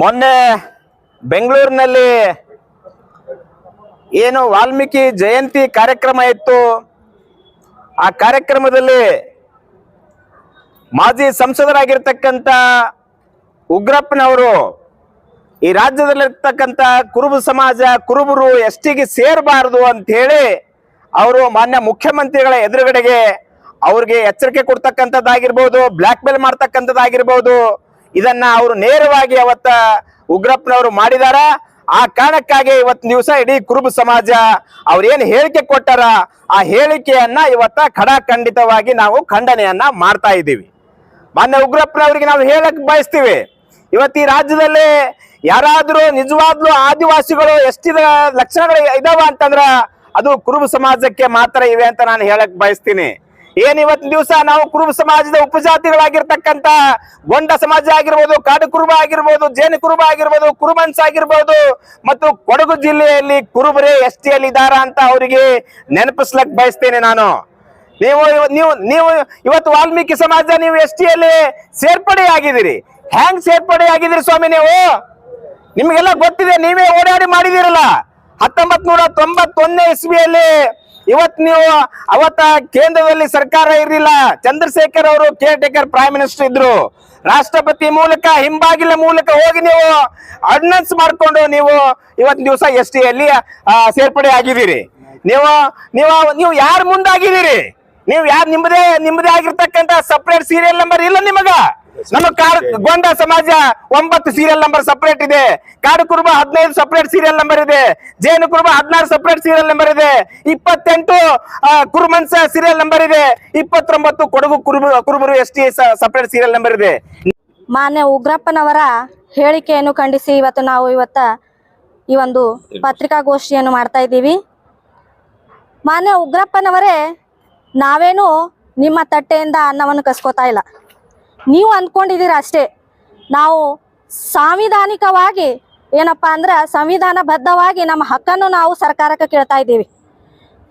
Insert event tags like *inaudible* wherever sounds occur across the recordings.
ಮೊನ್ನೆ ಬೆಂಗಳೂರಿನಲ್ಲಿ ಏನು ವಾಲ್ಮೀಕಿ ಜಯಂತಿ ಕಾರ್ಯಕ್ರಮ ಇತ್ತು. ಆ ಕಾರ್ಯಕ್ರಮದಲ್ಲಿ ಮಾಜಿ ಸಂಸದರಾಗಿರ್ತಕ್ಕಂಥ ಉಗ್ರಪ್ಪನವರು ಈ ರಾಜ್ಯದಲ್ಲಿರ್ತಕ್ಕಂಥ ಕುರುಬ ಸಮಾಜ, ಕುರುಬರು ಎಷ್ಟಿಗೆ ಸೇರಬಾರದು ಅಂತ ಹೇಳಿ ಅವರು ಮಾನ್ಯ ಮುಖ್ಯಮಂತ್ರಿಗಳ ಎದುರುಗಡೆಗೆ ಅವ್ರಿಗೆ ಎಚ್ಚರಿಕೆ ಕೊಡ್ತಕ್ಕಂಥದ್ದಾಗಿರ್ಬೋದು ಬ್ಲ್ಯಾಕ್ ಮೇಲ್ ಮಾಡ್ತಕ್ಕಂಥದ್ದಾಗಿರ್ಬೋದು ಇದನ್ನ ಅವರು ನೇರವಾಗಿ ಅವತ್ತ ಉಗ್ರಪ್ಪನವರು ಮಾಡಿದಾರ. ಆ ಕಾರಣಕ್ಕಾಗಿ ಇವತ್ತು ದಿವಸ ಇಡೀ ಕುರುಬ ಸಮಾಜ ಅವ್ರೇನು ಹೇಳಿಕೆ ಕೊಟ್ಟಾರ, ಆ ಹೇಳಿಕೆಯನ್ನ ಇವತ್ತ ಖಡಾಖಂಡಿತವಾಗಿ ನಾವು ಖಂಡನೆಯನ್ನ ಮಾಡ್ತಾ ಇದ್ದೀವಿ. ಮಾನ್ಯ ಉಗ್ರಪ್ಪನವರಿಗೆ ನಾವು ಹೇಳಕ್ ಬಯಸ್ತೀವಿ. ಇವತ್ತು ಈ ರಾಜ್ಯದಲ್ಲಿ ಯಾರಾದರೂ ನಿಜವಾಗ್ಲೂ ಆದಿವಾಸಿಗಳು ಎಷ್ಟಿದ ಲಕ್ಷಣಗಳು ಇದಾವ ಅಂತಂದ್ರ ಅದು ಕುರುಬ ಸಮಾಜಕ್ಕೆ ಮಾತ್ರ ಇವೆ ಅಂತ ನಾನು ಹೇಳಕ್ ಬಯಸ್ತೀನಿ. ಏನ್ ಇವತ್ತು ದಿವಸ ನಾವು ಕುರುಬ ಸಮಾಜದ ಉಪಜಾತಿಗಳಾಗಿರ್ತಕ್ಕಂತ ಗೊಂಡ ಸಮಾಜ ಆಗಿರ್ಬೋದು, ಕಾಡು ಕುರುಬ ಆಗಿರ್ಬೋದು, ಜೇನು ಕುರುಬ ಆಗಿರ್ಬೋದು, ಕುರುಬನ್ಸ್ ಆಗಿರ್ಬೋದು, ಮತ್ತು ಕೊಡಗು ಜಿಲ್ಲೆಯಲ್ಲಿ ಕುರುಬರೇ ಎಸ್ ಟಿಯಲ್ಲಿ ಅಂತ ಅವರಿಗೆ ನೆನಪಿಸ್ಲಕ್ ಬಯಸ್ತೇನೆ ನಾನು. ನೀವು ನೀವು ನೀವು ಇವತ್ತು ವಾಲ್ಮೀಕಿ ಸಮಾಜ ನೀವು ಎಸ್ ಟಿಯಲ್ಲಿ ಸೇರ್ಪಡೆ ಆಗಿದ್ದೀರಿ ಹ್ಯಾಂಗ್ ಸೇರ್ಪಡೆ ಆಗಿದ್ದೀರಿ ಸ್ವಾಮಿ ನೀವು? ನಿಮಗೆಲ್ಲ ಗೊತ್ತಿದೆ, ನೀವೇ ಓಡಾಡಿ ಮಾಡಿದಿರಲ್ಲ ಹತ್ತೊಂಬತ್ ನೂರ ತೊಂಬತ್ತೊಂದನೇ ಇಸ್ವಿಯಲ್ಲಿ ಇವತ್ ನೀವು ಅವತ್ತ ಕೇಂದ್ರದಲ್ಲಿ ಸರ್ಕಾರ ಇರಲಿಲ್ಲ. ಚಂದ್ರಶೇಖರ್ ಅವರು ಕೇರ್ ಟೇಕರ್ ಪ್ರೈಮ್ ಮಿನಿಸ್ಟರ್ ಇದ್ರು. ರಾಷ್ಟ್ರಪತಿ ಮೂಲಕ, ಹಿಂಬಾಗಿಲ ಮೂಲಕ ಹೋಗಿ ನೀವು ಆರ್ಡಿನೆನ್ಸ್ ಮಾಡಿಕೊಂಡು ನೀವು ಇವತ್ತು ದಿವಸ ಎಸ್ ಟಿ ಅಲ್ಲಿ ಸೇರ್ಪಡೆ ಆಗಿದ್ದೀರಿ. ನೀವು ನೀವು ನೀವು ಯಾರು ಮುಂದಾಗಿದ್ದೀರಿ? ನೀವು ಯಾರು ನಿಮ್ಮದೇ ನಿಮ್ಮದೇ ಆಗಿರ್ತಕ್ಕಂತ ಸಪ್ರೇಟ್ ಸೀರಿಯಲ್ ನಂಬರ್ ಇಲ್ಲ ನಿಮಗ? ನಮ್ಮ ಗೊಂಡ ಸಮಾಜ ಒಂಬತ್ತು ಸೀರಿಯಲ್ ನಂಬರ್ ಸಪರೇಟ್ ಇದೆ. ಕಾಡು ಕುರುಬ ಹದಿನೈದು ಸಪರೇಟ್ ಸೀರಿಯಲ್ ನಂಬರ್ ಇದೆ. ಜೇನು ಕುರುಬ ಹದಿನಾರು ಸಪರೇಟ್ ಸೀರಿಯಲ್ ನಂಬರ್ ಇದೆ. ಇಪ್ಪತ್ತೆಂಟು ಕುರುಮನ್ಸ ಸೀರಿಯಲ್ ನಂಬರ್ ಇದೆ. ಇಪ್ಪತ್ತೊಂಬತ್ತು ಕೊಡಗು ಕುರುಬ, ಕುರುಬರು S T separate serial number ಇದೆ. ಮಾನ್ಯ ಉಗ್ರಪ್ಪನವರ ಹೇಳಿಕೆಯನ್ನು ಖಂಡಿಸಿ ಇವತ್ತು ನಾವು ಇವತ್ತ ಈ ಒಂದು ಪತ್ರಿಕಾಗೋಷ್ಠಿಯನ್ನು ಮಾಡ್ತಾ ಇದ್ದೀವಿ. ಮಾನ್ಯ ಉಗ್ರಪ್ಪನವರೇ, ನಾವೇನು ನಿಮ್ಮ ತಟ್ಟೆಯಿಂದ ಅನ್ನವನ್ನು ಕಸ್ಕೋತಾ ಇಲ್ಲ. ನೀವು ಅಂದ್ಕೊಂಡಿದ್ದೀರ ಅಷ್ಟೇ. ನಾವು ಸಾಂವಿಧಾನಿಕವಾಗಿ ಏನಪ್ಪ ಅಂದ್ರೆ ಸಂವಿಧಾನ ಬದ್ಧವಾಗಿ ನಮ್ಮ ಹಕ್ಕನ್ನು ನಾವು ಸರ್ಕಾರಕ್ಕೆ ಕೇಳ್ತಾ ಇದ್ದೀವಿ.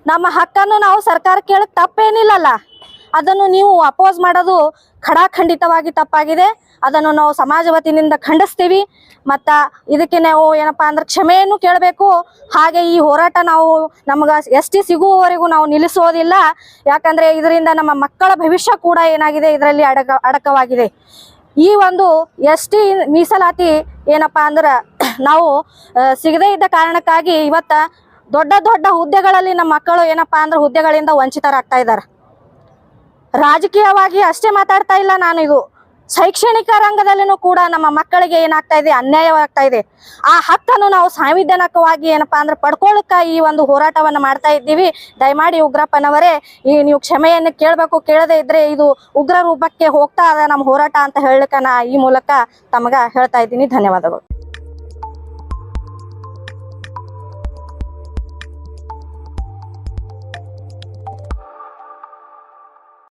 ನಮ್ಮ ಹಕ್ಕನ್ನು ನಾವು ಸರ್ಕಾರ ಕೇಳಕ್ ತಪ್ಪೇನಿಲ್ಲಲ್ಲ. ಅದನ್ನು ನೀವು ಅಪೋಸ್ ಮಾಡೋದು ಖಡಾಖಂಡಿತವಾಗಿ ತಪ್ಪಾಗಿದೆ. ಅದನ್ನು ನಾವು ಸಮಾಜ ವತಿಯಿಂದ ಖಂಡಿಸ್ತೀವಿ. ಮತ್ತು ಇದಕ್ಕೆ ನಾವು ಏನಪ್ಪ ಅಂದ್ರೆ ಕ್ಷಮೆಯನ್ನು ಕೇಳಬೇಕು. ಹಾಗೆ ಈ ಹೋರಾಟ ನಾವು ನಮ್ಗೆ ಎಸ್ ಟಿ ಸಿಗುವವರೆಗೂ ನಾವು ನಿಲ್ಲಿಸೋದಿಲ್ಲ. ಯಾಕಂದರೆ ಇದರಿಂದ ನಮ್ಮ ಮಕ್ಕಳ ಭವಿಷ್ಯ ಕೂಡ ಏನಾಗಿದೆ, ಇದರಲ್ಲಿ ಅಡಕ, ಅಡಕವಾಗಿದೆ. ಈ ಒಂದು ಎಸ್ ಟಿ ಮೀಸಲಾತಿ ಏನಪ್ಪ ಅಂದ್ರೆ *clears throat* ನಾವು ಸಿಗದೇ ಇದ್ದ ಕಾರಣಕ್ಕಾಗಿ ಇವತ್ತ ದೊಡ್ಡ ದೊಡ್ಡ ಹುದ್ದೆಗಳಲ್ಲಿ ನಮ್ಮ ಮಕ್ಕಳು ಏನಪ್ಪಾ ಅಂದ್ರೆ ಹುದ್ದೆಗಳಿಂದ ವಂಚಿತರಾಗ್ತಾ ಇದ್ದಾರೆ. ರಾಜಕೀಯವಾಗಿ ಅಷ್ಟೇ ಮಾತಾಡ್ತಾ ಇಲ್ಲ ನಾನು ಇದು. ಶೈಕ್ಷಣಿಕ ರಂಗದಲ್ಲಿನೂ ಕೂಡ ನಮ್ಮ ಮಕ್ಕಳಿಗೆ ಏನಾಗ್ತಾ ಇದೆ, ಅನ್ಯಾಯವಾಗ್ತಾ ಇದೆ. ಆ ಹಕ್ಕನ್ನು ನಾವು ಸಾಂವಿಧಾನಿಕವಾಗಿ ಏನಪ್ಪಾ ಅಂದ್ರೆ ಪಡ್ಕೊಳ್ಳಕ್ಕ ಈ ಒಂದು ಹೋರಾಟವನ್ನು ಮಾಡ್ತಾ ಇದ್ದೀವಿ. ದಯಮಾಡಿ ಉಗ್ರಪ್ಪನವರೇ, ಈ ನೀವು ಕ್ಷಮೆಯನ್ನು ಕೇಳಬೇಕು, ಕೇಳದೇ ಇದ್ರೆ ಇದು ಉಗ್ರ ರೂಪಕ್ಕೆ ಹೋಗ್ತಾ ಅದ ನಮ್ಮ ಹೋರಾಟ ಅಂತ ಹೇಳಲಿಕ್ಕೆ ನಾ ಈ ಮೂಲಕ ತಮಗ ಹೇಳ್ತಾ ಇದ್ದೀನಿ. ಧನ್ಯವಾದಗಳು.